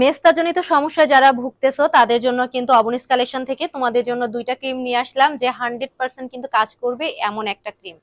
মেস্তাজনিত সমস্যায় যারা ভুগতেছো, তাদের জন্য কিন্তু অবনিস কালেকশন থেকে তোমাদের জন্য দুইটা ক্রিম নিয়ে আসলাম, যে হান্ড্রেড পার্সেন্ট কিন্তু কাজ করবে এমন একটা ক্রিম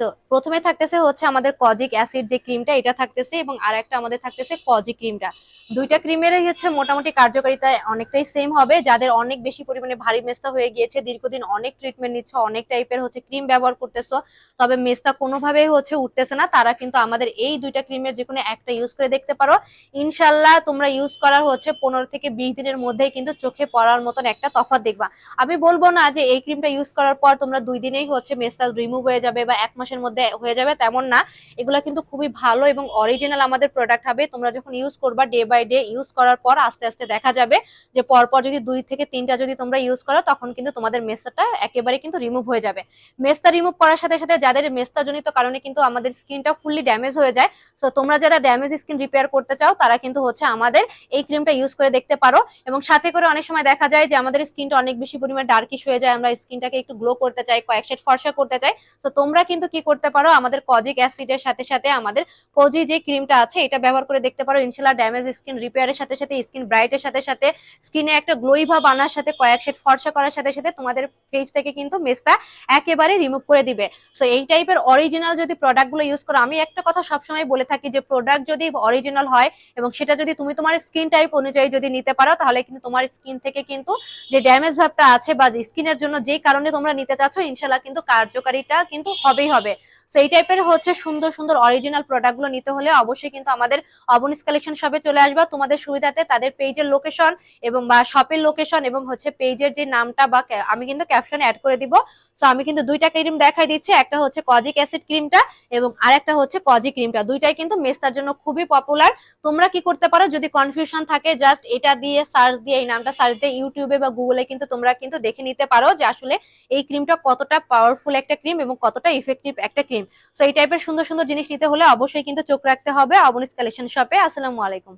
তো প্রথমে থাকতেছে হচ্ছে আমাদের কজিক অ্যাসিড যে ক্রিমটা, এটা থাকতেছে এবং আর একটা আমাদের থাকতেছে কজি ক্রিমটা। দুইটা ক্রিমেরই হচ্ছে মোটামুটি কার্যকারিতা অনেকটাই সেম হবে। যাদের অনেক বেশি পরিমাণে ভারী মেস্তা হয়ে গিয়েছে, দীর্ঘদিন অনেক ট্রিটমেন্ট নিচ্ছ, অনেক টাইপের হচ্ছে ক্রিম ব্যবহার করতেছো, তবে মেস্তা কোনোভাবেই হচ্ছে উঠতেছে না। তারা কিন্তু আমাদের এই দুইটা ক্রিমের যে কোনো একটা ইউজ করে দেখতে পারো। ইনশাল্লাহ তোমরা ইউজ করার হচ্ছে পনেরো থেকে বিশ দিনের মধ্যেই কিন্তু চোখে পড়ার মতন একটা তফাৎ দেখবা। আমি বলব না যে এই ক্রিমটা ইউজ করার পর তোমরা দুই দিনেই হচ্ছে মেস্তা রিমুভ হয়ে যাবে বা এক মাসের মধ্যে হয়ে যাবে তেমন না। এগুলো কিন্তু খুবই ভালো এবং অরিজিনাল আমাদের প্রোডাক্ট হবে। তোমরা যখন ইউজ করবা ডে বাই ডে ইউজ করার পর আস্তে আস্তে দেখা যাবে যে পরপর যদি দুই থেকে তিনটা যদি তোমরা ইউজ করো, তখন কিন্তু তোমাদের মেস্তাটা একেবারে কিন্তু রিমুভ হয়ে যাবে। মেস্তা রিমুভ করার সাথে সাথে যাদের মেস্তা জনিত কারণে কিন্তু আমাদের স্কিনটা ফুললি ড্যামেজ হয়ে যায় সো তোমরা যারা ড্যামেজ স্কিন রিপেয়ার করতে চাও, তারা কিন্তু হচ্ছে আমাদের এই ক্রিমটা ইউজ করে দেখতে পারো। এবং সাথে করে অনেক সময় দেখা যায় যে আমাদের স্কিনটা অনেক বেশি পরিমাণে ডার্কিশ হয়ে যায়, আমরা স্কিনটাকে একটু গ্লো করতে চাই, কয়েক শেড ফর্সা করতে চাই তো তোমরা কিন্তু কি করতে পারো? আমাদের কজিক অ্যাসিডের সাথে সাথে আমাদের কজি যে ক্রিমটা আছে, এটা ব্যবহার করে দেখতে পারো। ইনশাল্লাহ ড্যামেজ স্কিন রিপেয়ারের সাথে সাথে স্কিন ব্রাইটের সাথে সাথে স্কিনে একটা গ্লোই ভাব আনার সাথে, কয়েক শেড ফর্সা করার সাথে সাথে তোমাদের ফেস থেকে কিন্তু মেস্তা একেবারে রিমুভ করে দিবে। সো এই টাইপের অরিজিনাল যদি প্রোডাক্টগুলো ইউজ করো, আমি একটা কথা সবসময় বলে থাকি যে প্রোডাক্ট যদি অরিজিনাল হয় এবং সেটা যদি তুমি তোমার স্কিন টাইপ অনুযায়ী যদি নিতে পারো, তাহলে কিন্তু তোমার স্কিন থেকে কিন্তু যে ড্যামেজ ভাবটা আছে বা স্কিনের জন্য যেই কারণে তোমরা নিতে চাচ্ছ ইনশাল্লাহ কিন্তু কার্যকারিতা কিন্তু হবেই হবে। সো এই টাইপের হচ্ছে সুন্দর সুন্দর অরিজিনাল প্রোডাক্টগুলো নিতে হলে অবশ্যই কিন্তু আমাদের অবনিস কালেকশন শপে চলে আসবা। তোমাদের সুবিধাতে তাদের পেজের লোকেশন এবং বা শপের লোকেশন এবং হচ্ছে পেজের যে নামটা বা আমি কিন্তু ক্যাপশনে অ্যাড করে দিব। সো আমি কিন্তু দুইটা ক্রিম দেখাই দিচ্ছি। একটা হচ্ছে কজিক অ্যাসিড ক্রিমটা এবং আরেকটা হচ্ছে কজি ক্রিমটা দুইটাই কিন্তু মেস্তার জন্য খুবই পপুলার তোমরা কি করতে পারো? যদি কনফিউশন থাকে জাস্ট এটা দিয়ে সার্চ দিয়ে, এই নামটা সার্চ দিয়ে ইউটিউবে বা গুগলে কিন্তু তোমরা কিন্তু দেখে নিতে পারো যে আসলে এই ক্রিমটা কতটা পাওয়ারফুল একটা ক্রিম এবং কতটা ইফেক্টিভ একটা ক্রিম সো এই টাইপের সুন্দর সুন্দর জিনিস নিতে হলে অবশ্যই কিন্তু চোখ রাখতে হবে। অবনিস কালেকশন শপে আসসালামু আলাইকুম।